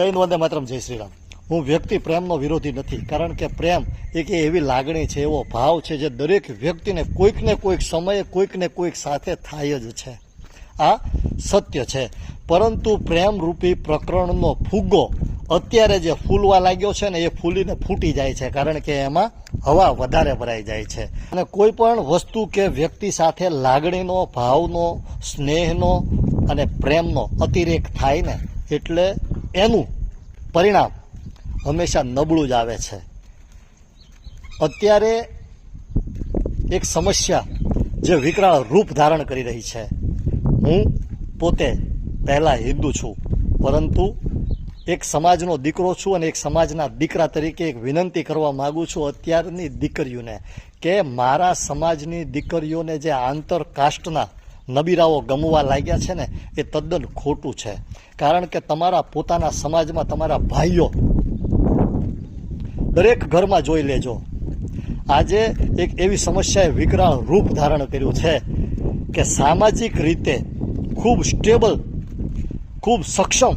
હિન્દ, વંદે માતરમ, જય શ્રી રામ. હું વ્યક્તિ પ્રેમનો વિરોધી નથી, કારણ કે પ્રેમ એક એવી લાગણી છે, એવો ભાવ છે, જે દરેક વ્યક્તિને કોઈકને કોઈક સમયે, કોઈકને કોઈક સાથે થાય જ છે. આ સત્ય છે. પરંતુ પ્રેમરૂપી પ્રકરણનો ફુગ્ગો અત્યારે જે ફૂલવા લાગ્યો છે ને, એ ફૂલીને ફૂટી જાય છે, કારણ કે એમાં હવા વધારે ભરાઈ જાય છે. અને કોઈ પણ વસ્તુ કે વ્યક્તિ સાથે લાગણીનો, ભાવનો, સ્નેહનો અને પ્રેમનો અતિરેક થાય ને, એટલે એનું પરિણામ હંમેશા નબળું જ આવે છે. અત્યારે એક સમસ્યા જે વિકરાળ રૂપ ધારણ કરી રહી છે. હું પોતે પહેલાં હિન્દુ છું, પરંતુ એક સમાજનો દીકરો છું અને એક સમાજના દીકરા તરીકે એક વિનંતી કરવા માગું છું અત્યારની દીકરીઓને કે મારા સમાજની દીકરીઓને જે આંતર કાસ્ટના નબીરાઓ ગમવા લાગ્યા છે ને, એ તદ્દન ખોટું છે. કારણ કે તમારા પોતાના સમાજમાં તમારા ભાઈઓ દરેક ઘરમાં જોઈ લેજો. આજે એક એવી સમસ્યાએ વિકરાળ રૂપ ધારણ કર્યું છે કે સામાજિક રીતે ખૂબ સ્ટેબલ, ખૂબ સક્ષમ,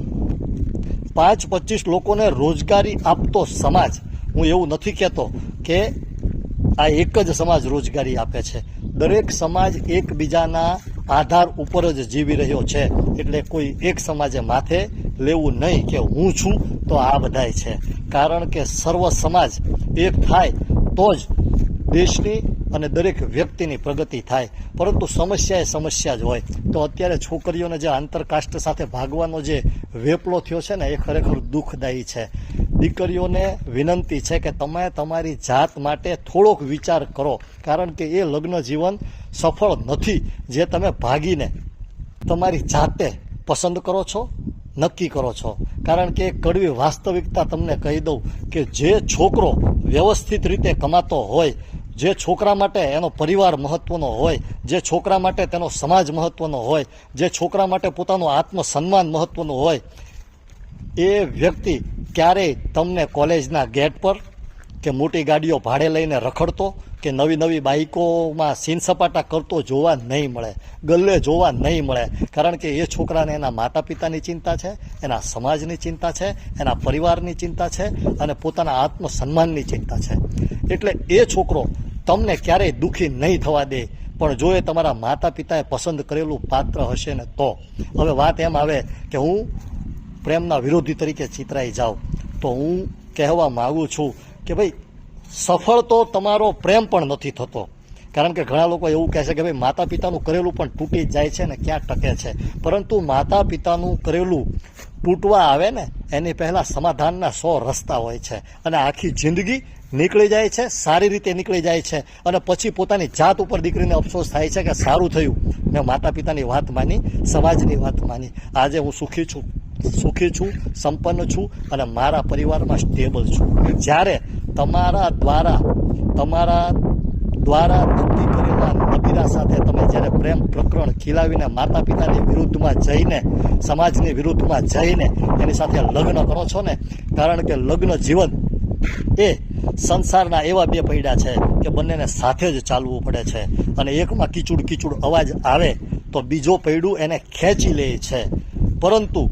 પાંચ પચીસ લોકોને રોજગારી આપતો સમાજ, હું એવું નથી કહેતો કે આ એક જ સમાજ રોજગારી આપે છે. દરેક સમાજ એકબીજાના આધાર ઉપર જ જીવી રહ્યો છે. એટલે કોઈ એક સમાજે માથે લેવું નહીં કે હું છું, તો આ બધાય છે. કારણ કે સર્વ સમાજ એક થાય તો જ દેશની અને દરેક વ્યક્તિની પ્રગતિ થાય. પરંતુ સમસ્યા એ સમસ્યા જ હોય. તો અત્યારે છોકરીઓને જે આંતરકાષ્ટ સાથે ભાગવાનો જે વેપલો થયો છે ને, એ ખરેખર દુઃખદાયી છે. દીકરીઓને વિનંતી છે કે તમે તમારી જાત માટે થોડોક વિચાર કરો, કારણ કે એ લગ્ન જીવન સફળ નથી જે તમે ભાગીને તમારી જાતે પસંદ કરો છો, નક્કી કરો છો. કારણ કે કડવી વાસ્તવિકતા તમને કહી દઉં કે જે છોકરો વ્યવસ્થિત રીતે કમાતો હોય, જે છોકરા માટે એનો પરિવાર મહત્વનો હોય, જે છોકરા માટે તેનો સમાજ મહત્વનો હોય, જે છોકરા માટે પોતાનું આત્મસન્માન મહત્વનું હોય, એ વ્યક્તિ ક્યારેય તમને કોલેજના ગેટ પર કે મોટી ગાડીઓ ભાડે લઈને રખડતો કે નવી નવી બાઇકોમાં સીન સપાટા કરતો જોવા નહીં મળે, ગલ્લે જોવા નહીં મળે. કારણ કે એ છોકરાને એના માતા પિતાની ચિંતા છે, એના સમાજની ચિંતા છે, એના પરિવારની ચિંતા છે અને પોતાના આત્મસન્માનની ચિંતા છે. એટલે એ છોકરો તમને ક્યારેય દુઃખી નહીં થવા દે, પણ જો એ તમારા માતા પિતાએ પસંદ કરેલું પાત્ર હશે ને તો. હવે વાત એમ આવે કે હું પ્રેમના વિરોધી તરીકે ચિતરાઈ જાઓ. તો હું કહેવા માગું છું કે ભાઈ, સફળ તો તમારો પ્રેમ પણ નથી થતો. કારણ કે ઘણા લોકો એવું કહે છે કે ભાઈ માતા પિતાનું કરેલું પણ તૂટી જાય છે ને ક્યાં ટકે છે. પરંતુ માતા પિતાનું કરેલું તૂટવા આવે ને, એની પહેલાં સમાધાનના સો રસ્તા હોય છે. અને આખી જિંદગી નીકળી જાય છે, સારી રીતે નીકળી જાય છે. અને પછી પોતાની જાત ઉપર દીકરીને અફસોસ થાય છે કે સારું થયું. મેં માતા પિતાની વાત માની, સમાજની વાત માની. આજે હું સુખી છું. સુખી છું, સંપન્ન છું અને મારા પરિવારમાં સ્ટેબલ છું. જ્યારે તમારા દ્વારા તમારા દ્વારા નક્કી કરેલા નબીરા સાથે તમે જ્યારે પ્રેમ પ્રકરણ ખીલાવીને માતા પિતાની વિરુદ્ધમાં જઈને, સમાજની વિરુદ્ધમાં જઈને એની સાથે લગ્ન કરો છો ને, કારણ કે લગ્ન જીવન એ સંસારના એવા બે પૈડા છે કે બંનેને સાથે જ ચાલવું પડે છે. અને એકમાં કીચુડ કીચુડ અવાજ આવે તો બીજો પૈડું એને ખેંચી લે છે. પરંતુ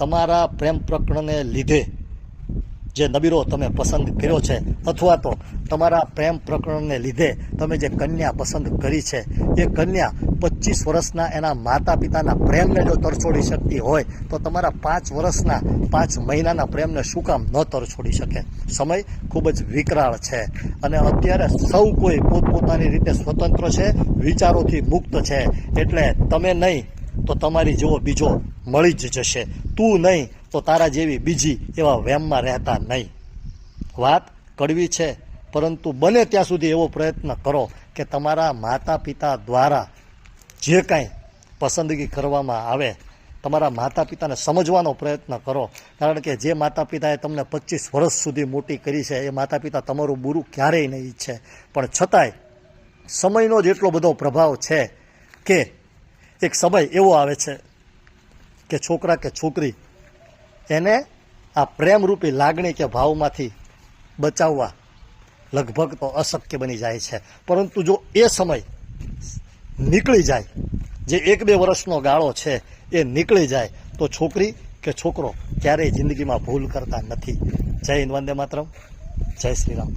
તમારા પ્રેમ પ્રકરણને લીધે જે નબીરો તમે પસંદ કર્યો છે, અથવા તો તમારા પ્રેમ પ્રકરણને લીધે તમે જે કન્યા પસંદ કરી છે, એ કન્યા પચીસ વર્ષના એના માતા પિતાના પ્રેમને જો તરછોડી શકતી હોય, તો તમારા પાંચ વર્ષના, પાંચ મહિનાના પ્રેમને શું કામ ન તરછોડી શકે? સમય ખૂબ જ વિકરાળ છે અને અત્યારે સૌ કોઈ પોતપોતાની રીતે સ્વતંત્ર છે, વિચારોથી મુક્ત છે. એટલે તમે નહીં, તો તમારી જેવો બીજો મળી જ જશે. તું નહીં તો તારા જેવી બીજી એવા વેમમાં રહેતા નહીં. વાત કડવી છે, પરંતુ બને ત્યાં સુધી એવો પ્રયત્ન કરો કે તમારા માતા પિતા દ્વારા જે કાંઈ પસંદગી કરવામાં આવે, તમારા માતા પિતાને સમજવાનો પ્રયત્ન કરો. કારણ કે જે માતા પિતાએ તમને પચીસ વર્ષ સુધી મોટી કરી છે, એ માતા પિતા તમારું બુરું ક્યારેય નહીં ઈચ્છે. પણ છતાંય સમયનો જ એટલો બધો પ્રભાવ છે કે એક સમય એવો આવે છે કે છોકરા કે છોકરી, એને આ પ્રેમરૂપી લાગણી કે ભાવમાંથી બચાવવા લગભગ તો અશક્ય બની જાય છે. પરંતુ જો એ સમય નીકળી જાય, જે એક બે વર્ષનો ગાળો છે, એ નીકળી જાય, તો છોકરી કે છોકરો ક્યારેય જિંદગીમાં ભૂલ કરતા નથી. જય હિન્દ વંદે માતરમ. જય શ્રી રામ.